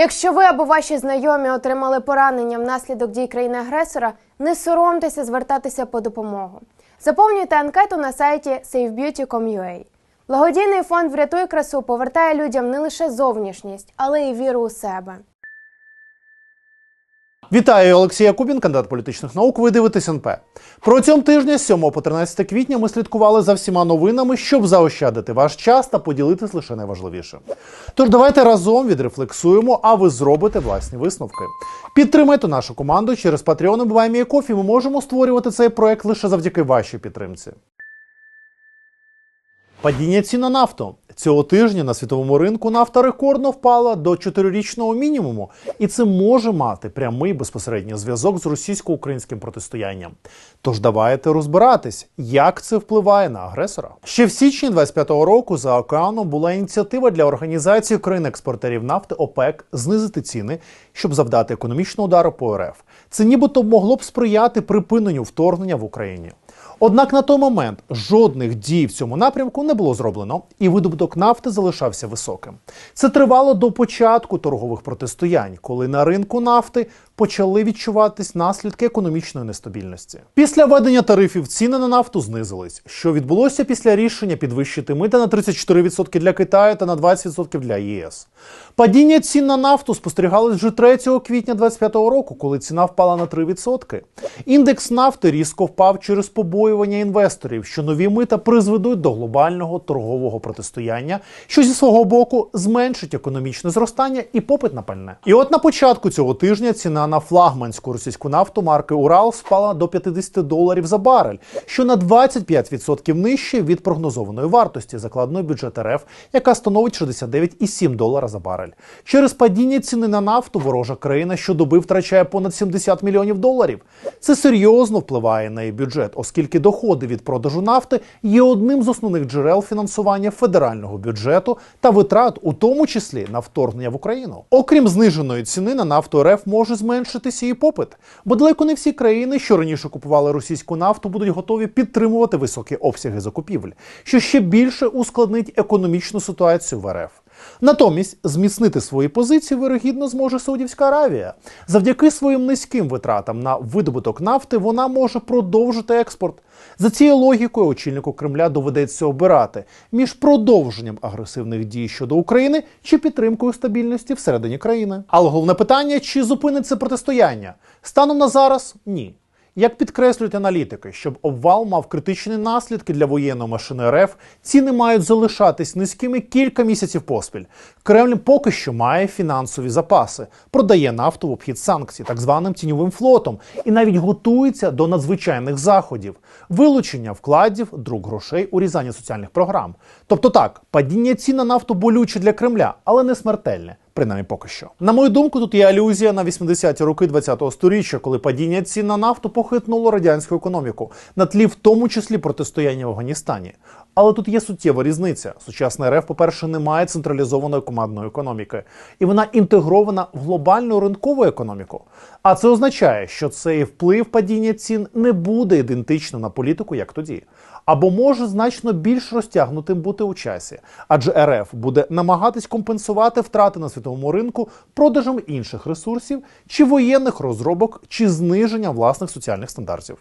Якщо ви або ваші знайомі отримали поранення внаслідок дій країни-агресора, не соромтеся звертатися по допомогу. Заповнюйте анкету на сайті savebeauty.com.ua. Благодійний фонд Врятуй красу повертає людям не лише зовнішність, але й віру у себе. Вітаю Олексій Якубін, кандидат політичних наук. Ви дивитесь НП. Протягом тижня з 7 по 13 квітня ми слідкували за всіма новинами, щоб заощадити ваш час та поділитись лише найважливішим. Тож давайте разом відрефлексуємо, а ви зробите власні висновки. Підтримайте нашу команду через Patreon і Coffee. Ми можемо створювати цей проект лише завдяки вашій підтримці. Падіння цін на нафту цього тижня на світовому ринку нафта рекордно впала до чотирирічного мінімуму, і це може мати прямий безпосередній зв'язок з російсько-українським протистоянням. Тож давайте розбиратись, як це впливає на агресора. Ще в січні 25-го року за океаном була ініціатива для організації країн-експортерів нафти ОПЕК знизити ціни, щоб завдати економічного удару по РФ. Це нібито могло б сприяти припиненню вторгнення в Україні. Однак на той момент жодних дій в цьому напрямку не було зроблено, і видобуток нафти залишався високим. Це тривало до початку торгових протистоянь, коли на ринку нафти почали відчуватись наслідки економічної нестабільності. Після введення тарифів ціни на нафту знизились, що відбулося після рішення підвищити мита на 34% для Китаю та на 20% для ЄС. Падіння цін на нафту спостерігалось вже 3 квітня 2025 року, коли ціна впала на 3%. Індекс нафти різко впав через побоювання інвесторів, що нові мита призведуть до глобального торгового протистояння, що зі свого боку зменшить економічне зростання і попит на пальне. І от на початку цього тижня ціна на флагманську російську нафту марки Урал спала до 50 доларів за барель, що на 25% нижче від прогнозованої вартості закладної бюджет РФ, яка становить 69,7 долара за барель. Через падіння ціни на нафту ворожа країна щодоби втрачає понад 70 мільйонів доларів. Це серйозно впливає на її бюджет, оскільки доходи від продажу нафти є одним з основних джерел фінансування федерального бюджету та витрат, у тому числі на вторгнення в Україну. Окрім зниженої ціни на нафту РФ може зменшитися і попит, бо далеко не всі країни, що раніше купували російську нафту, будуть готові підтримувати високі обсяги закупівель, що ще більше ускладнить економічну ситуацію в РФ. Натомість зміцнити свої позиції вирогідно зможе Саудівська Аравія. Завдяки своїм низьким витратам на видобуток нафти вона може продовжити експорт. За цією логікою очільнику Кремля доведеться обирати між продовженням агресивних дій щодо України чи підтримкою стабільності всередині країни. Але головне питання: чи зупиниться протистояння? Станом на зараз ні. Як підкреслюють аналітики, щоб обвал мав критичні наслідки для воєнної машини РФ, ціни мають залишатись низькими кілька місяців поспіль. Кремль поки що має фінансові запаси, продає нафту в обхід санкцій, так званим тіньовим флотом, і навіть готується до надзвичайних заходів, вилучення вкладів, друк грошей, урізання соціальних програм. Тобто так, падіння цін на нафту болюче для Кремля, але не смертельне. Принаймні поки що. На мою думку, тут є алюзія на 80-ті роки 20-го сторіччя, коли падіння цін на нафту похитнуло радянську економіку, на тлі в тому числі протистояння в Афганістані. Але тут є суттєва різниця. Сучасна РФ, по-перше, не має централізованої командної економіки, і вона інтегрована в глобальну ринкову економіку. А це означає, що цей вплив падіння цін не буде ідентичним на політику, як тоді. Або може значно більш розтягнутим бути у часі, адже РФ буде намагатись компенсувати втрати на світовому ринку продажем інших ресурсів, чи воєнних розробок, чи зниження власних соціальних стандартів.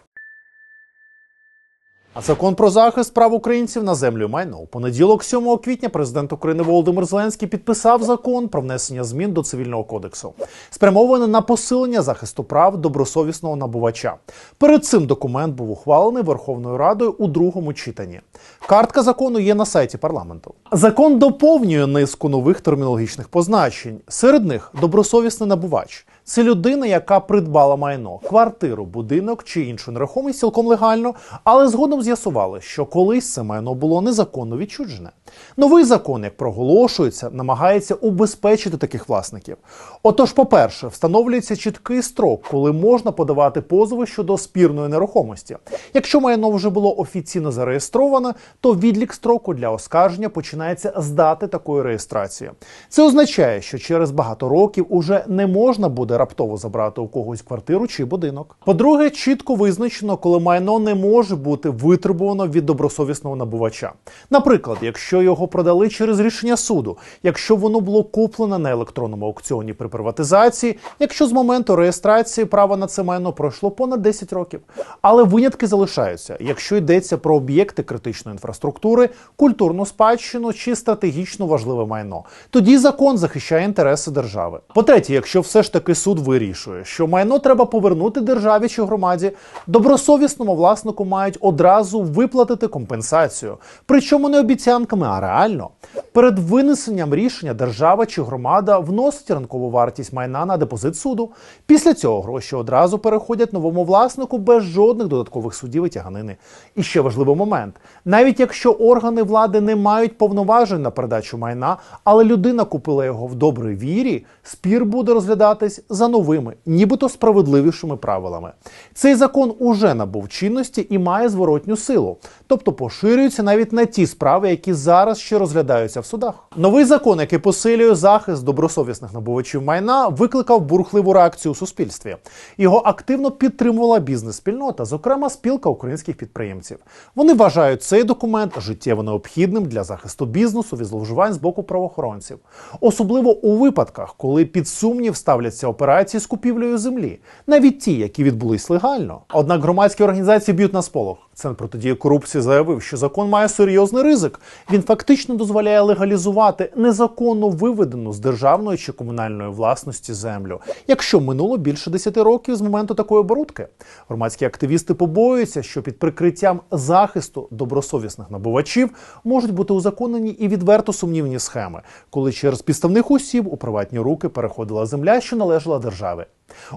А закон про захист прав українців на землю і майно. У понеділок, 7 квітня, президент України Володимир Зеленський підписав закон про внесення змін до цивільного кодексу, спрямований на посилення захисту прав добросовісного набувача. Перед цим документ був ухвалений Верховною Радою у другому читанні. Картка закону є на сайті парламенту. Закон доповнює низку нових термінологічних позначень. Серед них добросовісний набувач. Це людина, яка придбала майно, квартиру, будинок чи іншу нерухомість цілком легально, але згодом з'ясували, що колись це майно було незаконно відчуджене. Новий закон, як проголошується, намагається убезпечити таких власників. Отож, по-перше, встановлюється чіткий строк, коли можна подавати позови щодо спірної нерухомості. Якщо майно вже було офіційно зареєстроване, то відлік строку для оскарження починається з дати такої реєстрації. Це означає, що через багато років уже не можна буде раптово забрати у когось квартиру чи будинок. По-друге, чітко визначено, коли майно не може бути витребувано від добросовісного набувача. Наприклад, якщо його продали через рішення суду, якщо воно було куплене на електронному аукціоні при приватизації, якщо з моменту реєстрації права на це майно пройшло понад 10 років. Але винятки залишаються, якщо йдеться про об'єкти критичної інфраструктури, культурну спадщину чи стратегічно важливе майно. Тоді закон захищає інтереси держави. По-третє, якщо все ж таки суд вирішує, що майно треба повернути державі чи громаді, добросовісному власнику мають одразу виплатити компенсацію. Причому не обіцянками, а реально. Перед винесенням рішення держава чи громада вносить ранкову вартість майна на депозит суду. Після цього гроші одразу переходять новому власнику без жодних додаткових судів і тяганини. І ще важливий момент: навіть якщо органи влади не мають повноважень на передачу майна, але людина купила його в добрій вірі, спір буде розглядатись за новими, нібито справедливішими правилами. Цей закон уже набув чинності і має зворотню силу, тобто поширюється навіть на ті справи, які зараз ще розглядаються в судах. Новий закон, який посилює захист добросовісних набувачів майна, викликав бурхливу реакцію у суспільстві. Його активно підтримувала бізнес-спільнота, зокрема спілка українських підприємців. Вони вважають цей документ життєво необхідним для захисту бізнесу від зловживань з боку правоохоронців, особливо у випадках, коли під сумнів ставляться операції з купівлею землі, навіть ті, які відбулись легально. Однак громадські організації б'ють на сполох. Центр протидії корупції заявив, що закон має серйозний ризик. Він фактично дозволяє легалізувати незаконно виведену з державної чи комунальної власності землю, якщо минуло більше 10 років з моменту такої оборудки. Громадські активісти побоюються, що під прикриттям захисту добросовісних набувачів можуть бути узаконені і відверто сумнівні схеми, коли через підставних осіб у приватні руки переходила земля, що належала державі.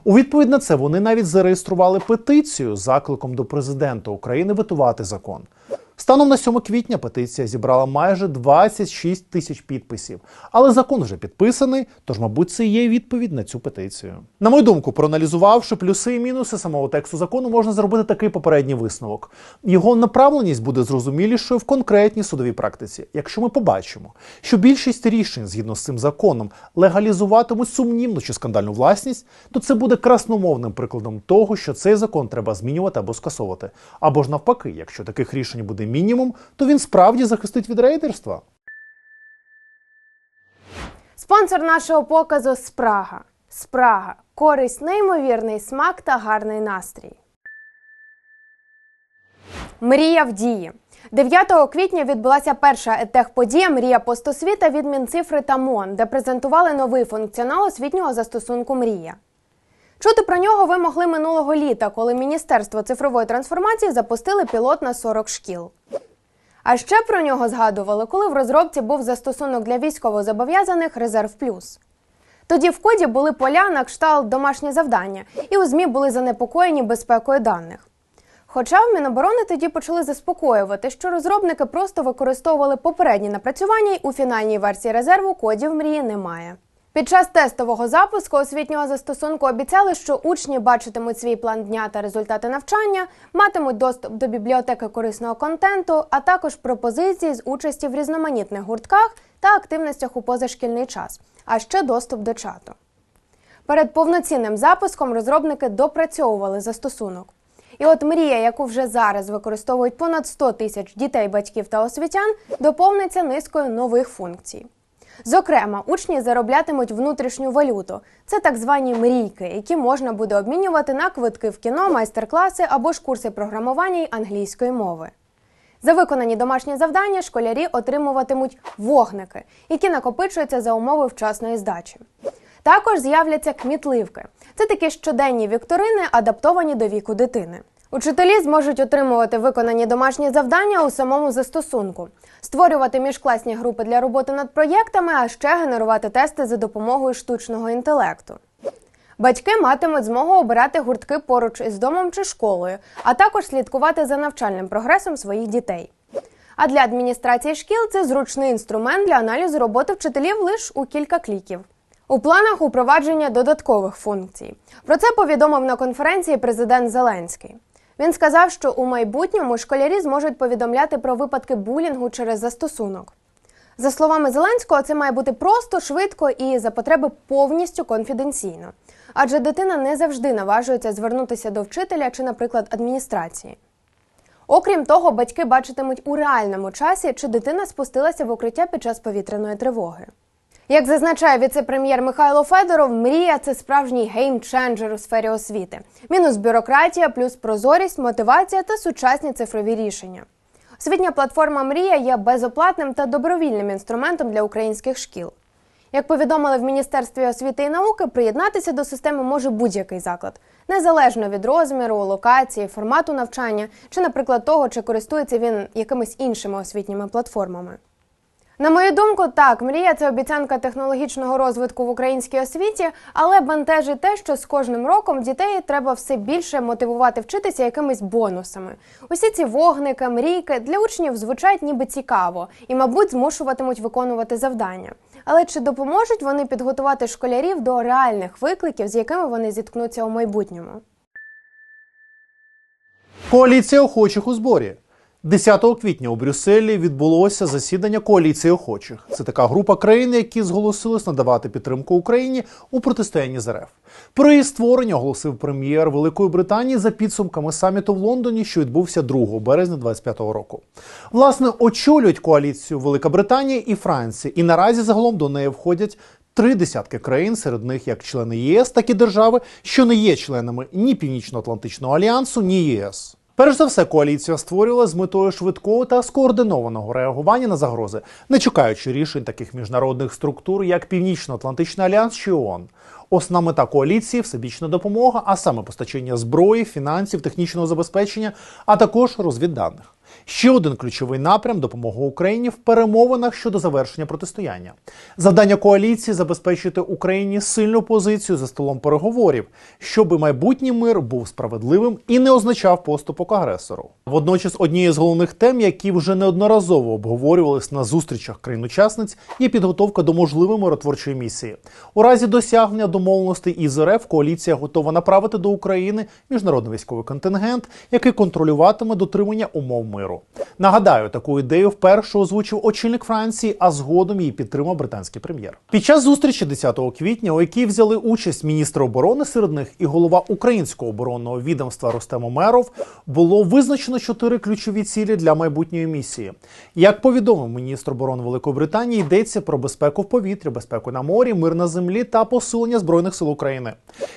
У відповідь на це вони навіть зареєстрували петицію з закликом до президента України витувати закон. Станом на 7 квітня петиція зібрала майже 26 тисяч підписів, але закон вже підписаний, тож, мабуть, це є відповідь на цю петицію. На мою думку, проаналізувавши плюси і мінуси самого тексту закону, можна зробити такий попередній висновок. Його направленість буде зрозумілішою в конкретній судовій практиці. Якщо ми побачимо, що більшість рішень згідно з цим законом легалізуватимуть сумнівну чи скандальну власність, то це буде красномовним прикладом того, що цей закон треба змінювати або скасовувати. Або ж навпаки, якщо таких рішень буде мінімум, то він справді захистить від рейдерства. Спонсор нашого показу Спрага. Спрага. Користь, неймовірний смак та гарний настрій. Мрія в дії. 9 квітня відбулася перша етех-подія Мрія постосвіта від Мінцифри та МОН, де презентували новий функціонал освітнього застосунку Мрія. Чути про нього ви могли минулого літа, коли Міністерство цифрової трансформації запустили пілот на 40 шкіл. А ще про нього згадували, коли в розробці був застосунок для військовозобов'язаних Резерв Плюс. Тоді в коді були поля на кшталт домашні завдання, і у ЗМІ були занепокоєні безпекою даних. Хоча в Міноборони тоді почали заспокоювати, що розробники просто використовували попередні напрацювання, і у фінальній версії резерву кодів мрії немає. Під час тестового запуску освітнього застосунку обіцяли, що учні бачитимуть свій план дня та результати навчання, матимуть доступ до бібліотеки корисного контенту, а також пропозиції з участі в різноманітних гуртках та активностях у позашкільний час, а ще доступ до чату. Перед повноцінним запуском розробники допрацьовували застосунок. І от мрія, яку вже зараз використовують понад 100 тисяч дітей, батьків та освітян, доповниться низкою нових функцій. Зокрема, учні зароблятимуть внутрішню валюту. Це так звані мрійки, які можна буде обмінювати на квитки в кіно, майстер-класи або ж курси програмування й англійської мови. За виконані домашні завдання школярі отримуватимуть вогники, які накопичуються за умови вчасної здачі. Також з'являться кмітливки. Це такі щоденні вікторини, адаптовані до віку дитини. Учителі зможуть отримувати виконані домашні завдання у самому застосунку, створювати міжкласні групи для роботи над проєктами, а ще генерувати тести за допомогою штучного інтелекту. Батьки матимуть змогу обирати гуртки поруч із домом чи школою, а також слідкувати за навчальним прогресом своїх дітей. А для адміністрації шкіл це зручний інструмент для аналізу роботи вчителів лише у кілька кліків. У планах упровадження додаткових функцій. Про це повідомив на конференції президент Зеленський. Він сказав, що у майбутньому школярі зможуть повідомляти про випадки булінгу через застосунок. За словами Зеленського, це має бути просто, швидко і за потреби повністю конфіденційно. адже дитина не завжди наважується звернутися до вчителя чи, наприклад, адміністрації. Окрім того, батьки бачитимуть у реальному часі, чи дитина спустилася в укриття під час повітряної тривоги. Як зазначає віце-прем'єр Михайло Федоров, мрія це справжній геймченджер у сфері освіти. Мінус бюрократія, плюс прозорість, мотивація та сучасні цифрові рішення. Освітня платформа Мрія є безоплатним та добровільним інструментом для українських шкіл. Як повідомили в Міністерстві освіти і науки, приєднатися до системи може будь-який заклад, незалежно від розміру, локації, формату навчання чи, наприклад, того, чи користується він якимись іншими освітніми платформами. На мою думку, так, мрія це обіцянка технологічного розвитку в українській освіті, але бентежить те, що з кожним роком дітей треба все більше мотивувати вчитися якимись бонусами. Усі ці вогники, мрійки для учнів звучать ніби цікаво і, мабуть, змушуватимуть виконувати завдання. Але чи допоможуть вони підготувати школярів до реальних викликів, з якими вони зіткнуться у майбутньому? Коаліція охочих у зборі. 10 квітня у Брюсселі відбулося засідання коаліції охочих. Це така група країн, які зголосились надавати підтримку Україні у протистоянні з РФ. Про її створення оголосив прем'єр Великої Британії за підсумками саміту в Лондоні, що відбувся 2 березня 2025 року. Власне, очолюють коаліцію Велика Британія і Франція, і наразі загалом до неї входять. Три десятки країн, серед них як члени ЄС, так і держави, що не є членами ні Північно-Атлантичного альянсу, ні ЄС. Перш за все, коаліція створювала з метою швидкого та скоординованого реагування на загрози, не чекаючи рішень таких міжнародних структур, як Північно-Атлантичний альянс чи ООН. Основна мета коаліції всебічна допомога, а саме постачання зброї, фінансів, технічного забезпечення, а також розвідданих. Ще один ключовий напрям допомога Україні в перемовинах щодо завершення протистояння. Завдання коаліції забезпечити Україні сильну позицію за столом переговорів, щоб майбутній мир був справедливим і не означав поступок агресору. Водночас, однією з головних тем, які вже неодноразово обговорювались на зустрічах країн-учасниць, є підготовка до можливої миротворчої місії. У разі досягнення домовленостей із РФ коаліція готова направити до України міжнародний військовий контингент, який контролюватиме дотримання умов миру. Нагадаю, таку ідею вперше озвучив очільник Франції, а згодом її підтримав британський прем'єр. Під час зустрічі 10 квітня, у якій взяли участь міністр оборони серед них і голова українського оборонного відомства Рустем Омеров, було визначено чотири ключові цілі для майбутньої місії. Як повідомив міністр оборони Великої Британії, йдеться про безпеку в повітрі, безпеку на морі, мир на землі та посилення збройних сил України.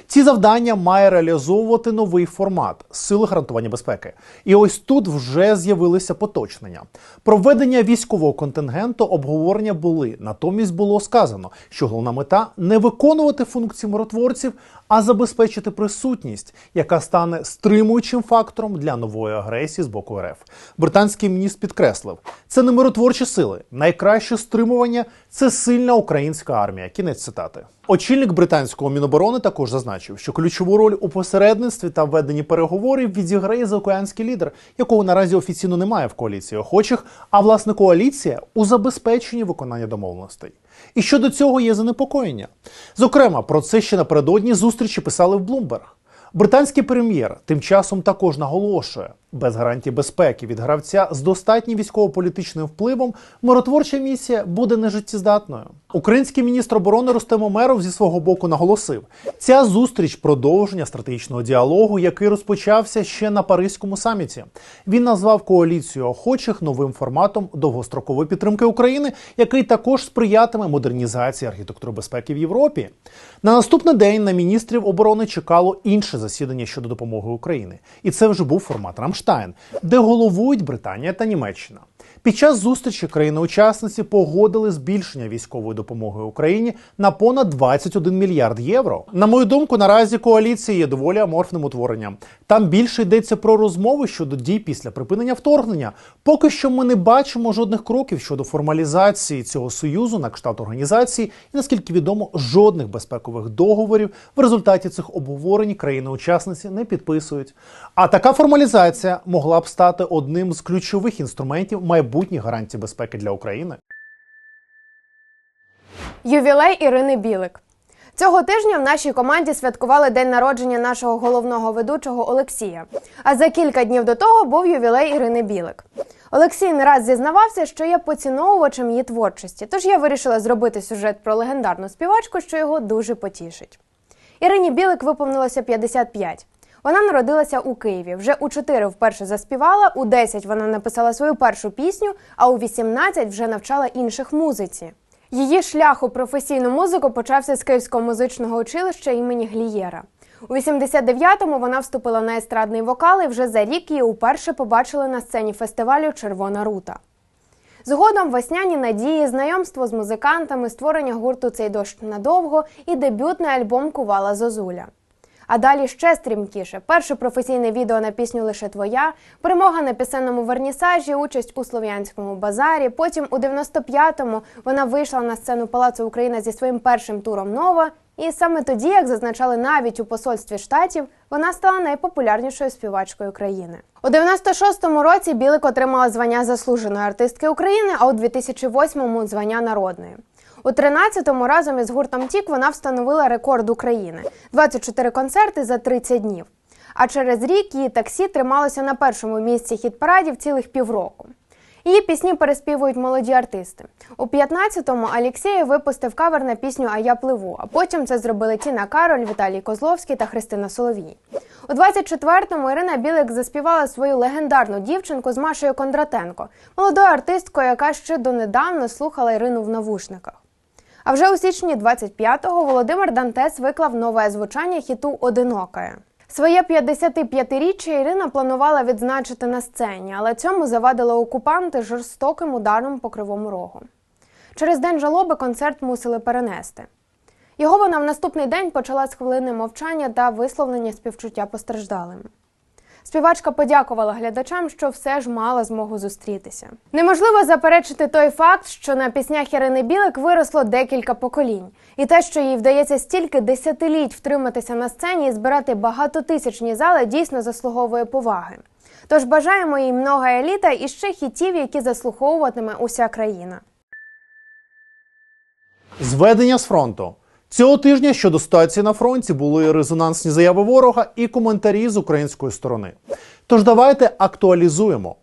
Ці завдання має реалізовувати новий формат сили гарантування безпеки. І ось тут вже з'явилися поточнення. Проведення військового контингенту обговорення були. Натомість було сказано, що головна мета не виконувати функції миротворців, а забезпечити присутність, яка стане стримуючим фактором для нової агресії з боку РФ. Британський міністр підкреслив, це не миротворчі сили. Найкраще стримування це сильна українська армія. Кінець цитати. Очільник британського міноборони також зазначив, що ключову роль у посередництві та веденні переговорів відіграє заокеанський лідер, якого наразі офіційно немає в коаліції охочих, а власне коаліція у забезпеченні виконання домовленостей. І щодо цього є занепокоєння. Зокрема, про це ще напередодні зустрічі писали в Блумберг. Британський прем'єр тим часом також наголошує, без гарантій безпеки від гравця з достатнім військово-політичним впливом миротворча місія буде нежиттєздатною. Український міністр оборони Рустем Омеров зі свого боку наголосив, ця зустріч продовження стратегічного діалогу, який розпочався ще на Паризькому саміті. Він назвав коаліцію охочих новим форматом довгострокової підтримки України, який також сприятиме модернізації архітектури безпеки в Європі. На наступний день на міністрів оборони чекало інше засідання щодо допомоги Україні, і це вже був формат Рамштайн, де головують Британія та Німеччина. Під час зустрічі країни-учасниці погодили збільшення військової допомоги Україні на понад 21 мільярд євро. На мою думку, наразі коаліція є доволі аморфним утворенням. Там більше йдеться про розмови щодо дій після припинення вторгнення. Поки що ми не бачимо жодних кроків щодо формалізації цього союзу на кшталт організації, і наскільки відомо, жодних безпекових договорів в результаті цих обговорень країни-учасниці не підписують. А така формалізація могла б стати одним з ключових інструментів майбутніх гарантій безпеки для України. Ювілей Ірини Білик. Цього тижня в нашій команді святкували день народження нашого головного ведучого Олексія. А за кілька днів до того був ювілей Ірини Білик. Олексій не раз зізнавався, що є поціновувачем її творчості, тож я вирішила зробити сюжет про легендарну співачку, що його дуже потішить. Ірині Білик виповнилося 55. Вона народилася у Києві. Вже у 4 вперше заспівала, у 10 вона написала свою першу пісню, а у 18 вже навчала інших музиці. Її шлях у професійну музику почався з Київського музичного училища імені Глієра. У 89-му вона вступила на естрадний вокал і вже за рік її уперше побачили на сцені фестивалю Червона рута. Згодом весняні надії, знайомство з музикантами, створення гурту Цей дощ надовго і дебютний альбом Кувала Зозуля. А далі ще стрімкіше: перше професійне відео на пісню Лише твоя, перемога на пісенному вернісажі, участь у слов'янському базарі. Потім у 95-му вона вийшла на сцену Палацу Україна зі своїм першим туром Нова. І саме тоді, як зазначали навіть у посольстві штатів, вона стала найпопулярнішою співачкою країни. У 96-му році Білик отримала звання заслуженої артистки України, а у 2008-му – звання народної. У 13-му разом із гуртом Тік вона встановила рекорд України 24 концерти за 30 днів. А через рік її таксі трималося на першому місці хіт-парадів цілих півроку. Її пісні переспівують молоді артисти. У 15-му Алєксєєв випустив кавер на пісню А я пливу. А потім це зробили Тіна Кароль, Віталій Козловський та Христина Соловій. У 24-му Ірина Білик заспівала свою легендарну дівчинку з Машею Кондратенко, молодою артисткою, яка ще донедавна слухала Ірину в навушниках. А вже у січні 25-го Володимир Дантес виклав нове звучання хіту Одинокая. Своє 55-річчя Ірина планувала відзначити на сцені, але цьому завадили окупанти жорстоким ударом по кривому рогу. Через день жалоби концерт мусили перенести. Його вона в наступний день почала з хвилини мовчання та висловлення співчуття постраждалим. Співачка подякувала глядачам, що все ж мала змогу зустрітися. Неможливо заперечити той факт, що на піснях Ірини Білик виросло декілька поколінь, і те, що їй вдається стільки десятиліть втриматися на сцені і збирати багатотисячні зали, дійсно заслуговує поваги. Тож бажаємо їй много еліта і ще хітів, які заслуховуватиме уся країна. Зведення з фронту. Цього тижня щодо ситуації на фронті були резонансні заяви ворога і коментарі з української сторони. Тож давайте актуалізуємо.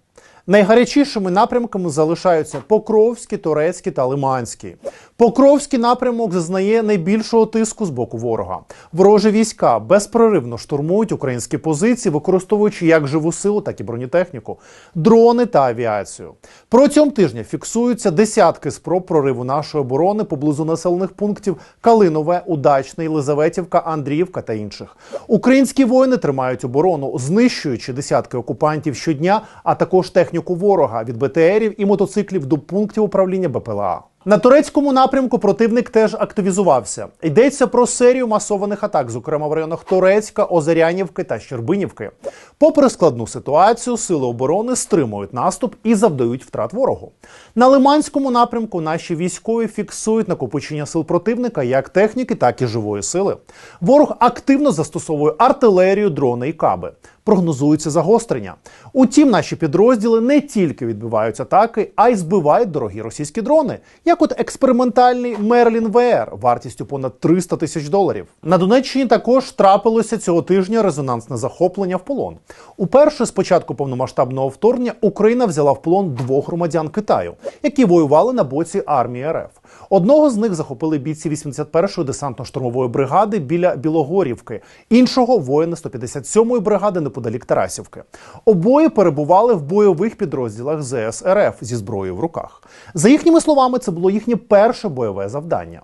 Найгарячішими напрямками залишаються Покровський, Турецький та Лиманський. Покровський напрямок зазнає найбільшого тиску з боку ворога. Ворожі війська безпроривно штурмують українські позиції, використовуючи як живу силу, так і бронетехніку, дрони та авіацію. Протягом тижня фіксуються десятки спроб прориву нашої оборони поблизу населених пунктів Калинове, Удачне, Єлизаветівка, Андріївка та інших. Українські воїни тримають оборону, знищуючи десятки окупантів щодня, а також техніку ворога від БТРів і мотоциклів до пунктів управління БПЛА. На турецькому напрямку противник теж активізувався. Йдеться про серію масованих атак, зокрема в районах Турецька, Озерянівки та Щербинівки. Попри складну ситуацію, сили оборони стримують наступ і завдають втрат ворогу. На Лиманському напрямку наші військові фіксують накопичення сил противника як техніки, так і живої сили. Ворог активно застосовує артилерію, дрони і каби. Прогнозується загострення. Утім, наші підрозділи не тільки відбивають атаки, а й збивають дорогі російські дрони, як от експериментальний Мерлін ВР вартістю понад 300 тисяч доларів. На Донеччині також трапилося цього тижня резонансне захоплення в полон. Уперше з початку повномасштабного вторгнення Україна взяла в полон двох громадян Китаю, які воювали на боці армії РФ. Одного з них захопили бійці 81-ї десантно-штурмової бригади біля Білогорівки, іншого воїни 157-ї бригади неподалік Тарасівки. Обоє перебували в бойових підрозділах ЗС РФ зі зброєю в руках. За їхніми словами, це було їхнє перше бойове завдання.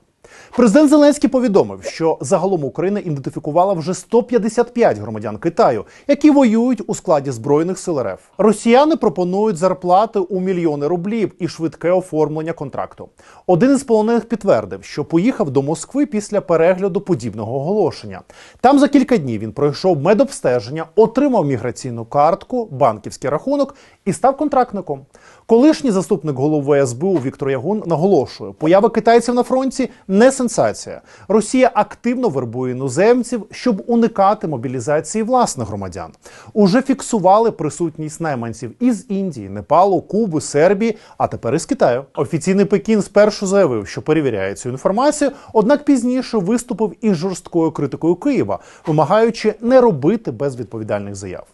Президент Зеленський повідомив, що загалом Україна ідентифікувала вже 155 громадян Китаю, які воюють у складі збройних сил РФ. Росіяни пропонують зарплати у мільйони рублів і швидке оформлення контракту. Один із полонених підтвердив, що поїхав до Москви після перегляду подібного оголошення. Там за кілька днів він пройшов медобстеження, отримав міграційну картку, банківський рахунок і став контрактником. Колишній заступник голови СБУ Віктор Ягун наголошує, поява китайців на фронті не сенсація. Росія активно вербує іноземців, щоб уникати мобілізації власних громадян. Уже фіксували присутність найманців із Індії, Непалу, Куби, Сербії, а тепер із Китаю. Офіційний Пекін спершу заявив, що перевіряє цю інформацію, однак пізніше виступив із жорсткою критикою Києва, вимагаючи не робити безвідповідальних заяв.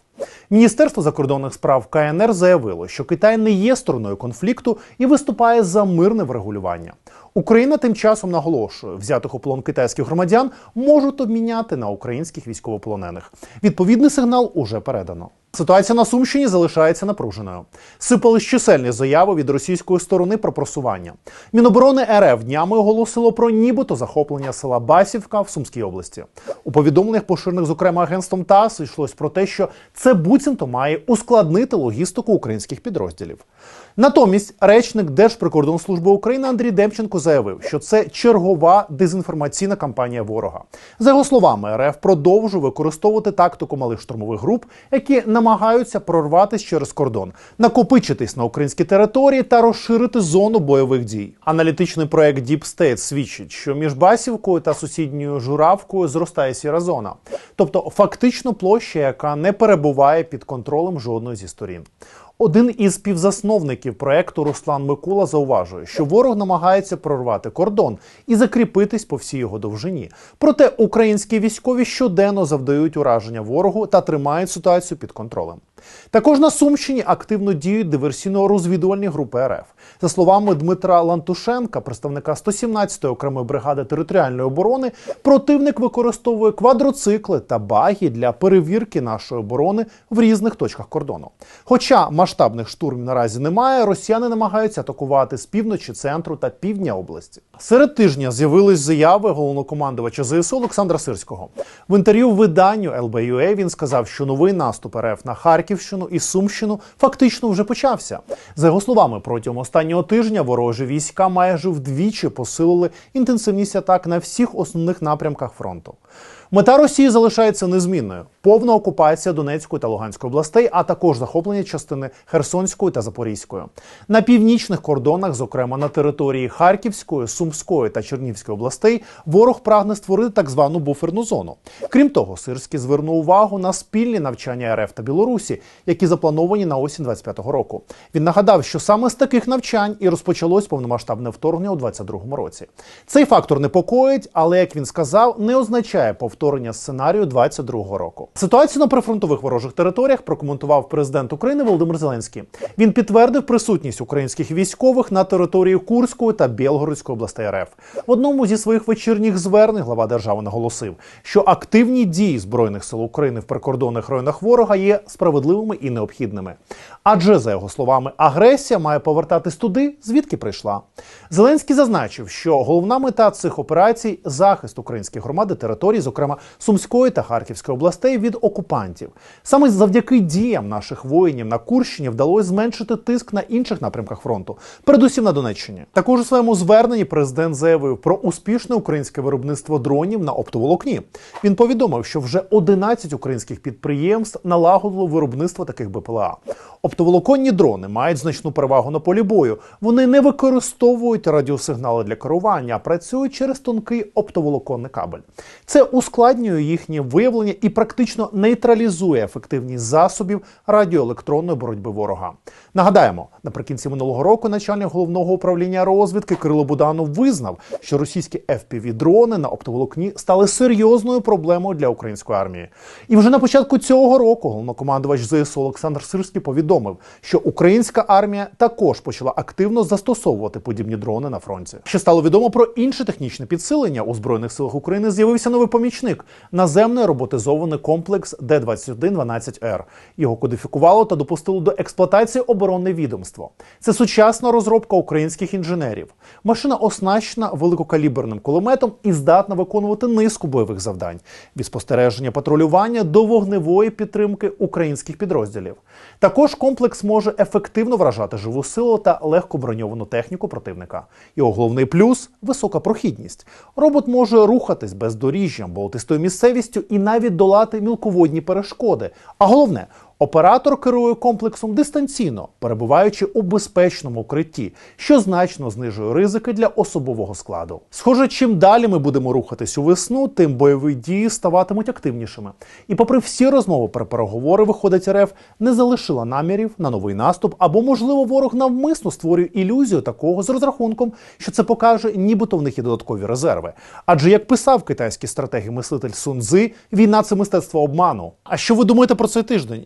Міністерство закордонних справ КНР заявило, що Китай не є стороною конфлікту і виступає за мирне врегулювання. Україна тим часом наголошує, взятих у полон китайських громадян можуть обміняти на українських військовополонених. Відповідний сигнал уже передано. Ситуація на Сумщині залишається напруженою. Сипались чисельні заяви від російської сторони про просування. Міноборони РФ днями оголосило про нібито захоплення села Басівка в Сумській області. У повідомленнях, поширених зокрема агентством ТАСС, йшлось про те, що це буцімто має ускладнити логістику українських підрозділів. Натомість речник Держприкордонслужби України Андрій Демченко заявив, що це чергова дезінформаційна кампанія ворога. За його словами, РФ продовжує використовувати тактику малих штурмових груп, які намагаються прорватися через кордон, накопичитись на українській території та розширити зону бойових дій. Аналітичний проект Deep State свідчить, що між Басівкою та сусідньою Журавкою зростає сіра зона, тобто фактично площа, яка не перебуває під контролем жодної зі сторін. Один із співзасновників проекту Руслан Микула зауважує, що ворог намагається прорвати кордон і закріпитись по всій його довжині. Проте українські військові щоденно завдають ураження ворогу та тримають ситуацію під контролем. Також на Сумщині активно діють диверсійно-розвідувальні групи РФ. За словами Дмитра Лантушенка, представника 117-ї окремої бригади територіальної оборони, противник використовує квадроцикли та баги для перевірки нашої оборони в різних точках кордону. Хоча масштабних штурмів наразі немає, росіяни намагаються атакувати з півночі, центру та півдня області. Серед тижня з'явились заяви головнокомандувача ЗСУ Олександра Сирського. В інтерв'ю виданню LBUA він сказав, що новий наступ РФ на Харківщину і Сумщину фактично вже почався. За його словами, протягом останнього тижня ворожі війська майже вдвічі посилили інтенсивність атак на всіх основних напрямках фронту. Мета Росії залишається незмінною: повна окупація Донецької та Луганської областей, а також захоплення частини Херсонської та Запорізької. На північних кордонах, зокрема на території Харківської, Сумської та Чернівської областей, ворог прагне створити так звану буферну зону. Крім того, Сирський звернув увагу на спільні навчання РФ та Білорусі, які заплановані на осінь 25-го року. Він нагадав, що саме з таких навчань і розпочалось повномасштабне вторгнення у 22-му році. Цей фактор непокоїть, але як він сказав, не означає повторення сценарію 22-го року. Ситуацію на прифронтових ворожих територіях прокоментував президент України Володимир Зеленський. Він підтвердив присутність українських військових на території Курської та Білгородської областей РФ. В одному зі своїх вечірніх звернень глава держави наголосив, що активні дії збройних сил України в прикордонних районах ворога є справедливими і необхідними. Адже за його словами, агресія має повертатись туди, звідки прийшла. Зеленський зазначив, що головна мета цих операцій захист українських громад і територій, зокрема Сумської та Харківської областей, від окупантів. Саме завдяки діям наших воїнів на Курщині вдалося зменшити тиск на інших напрямках фронту, передусім на Донеччині. Також у своєму зверненні президент заявив про успішне українське виробництво дронів на оптоволокні. Він повідомив, що вже 11 українських підприємств налагодило виробництво таких БПЛА. Оптоволоконні дрони мають значну перевагу на полі бою. Вони не використовують радіосигнали для керування, а працюють через тонкий оптоволоконний кабель. Це ускладнює їхнє виявлення і практично нейтралізує ефективність засобів радіоелектронної боротьби ворога. Нагадаємо, наприкінці минулого року начальник головного управління розвідки Кирило Буданов визнав, що російські fpv дрони на оптоволокні стали серйозною проблемою для української армії. І вже на початку цього року головнокомандувач ЗСУ Олександр Сирський повідомив, що українська армія також почала активно застосовувати подібні дрони на фронті. Ще стало відомо про інше технічне підсилення у збройних силах України. З'явився новий помічник наземний роботизований комплекс Д-2112Р. Його кодифікувало та допустило до експлуатації оборонне відомство. Це сучасна розробка українських інженерів. Машина оснащена великокаліберним кулеметом і здатна виконувати низку бойових завдань від спостереження патрулювання до вогневої підтримки українських підрозділів. Також комплекс може ефективно вражати живу силу та легко броньовану техніку противника. Його головний плюс висока прохідність. Робот може рухатись бездоріжжям, болотистою місцевістю і навіть долати мілководні перешкоди. А головне, Оператор керує комплексом дистанційно, перебуваючи у безпечному укритті, що значно знижує ризики для особового складу. Схоже, чим далі ми будемо рухатись у весну, тим бойові дії ставатимуть активнішими. І, попри всі розмови про переговори, виходить, РФ не залишила намірів на новий наступ, або, можливо, ворог навмисно створює ілюзію такого з розрахунком, що це покаже, нібито в них є додаткові резерви. Адже як писав китайський стратег і мислитель Сун Цзи, війна це мистецтво обману. А що ви думаєте про цей тиждень?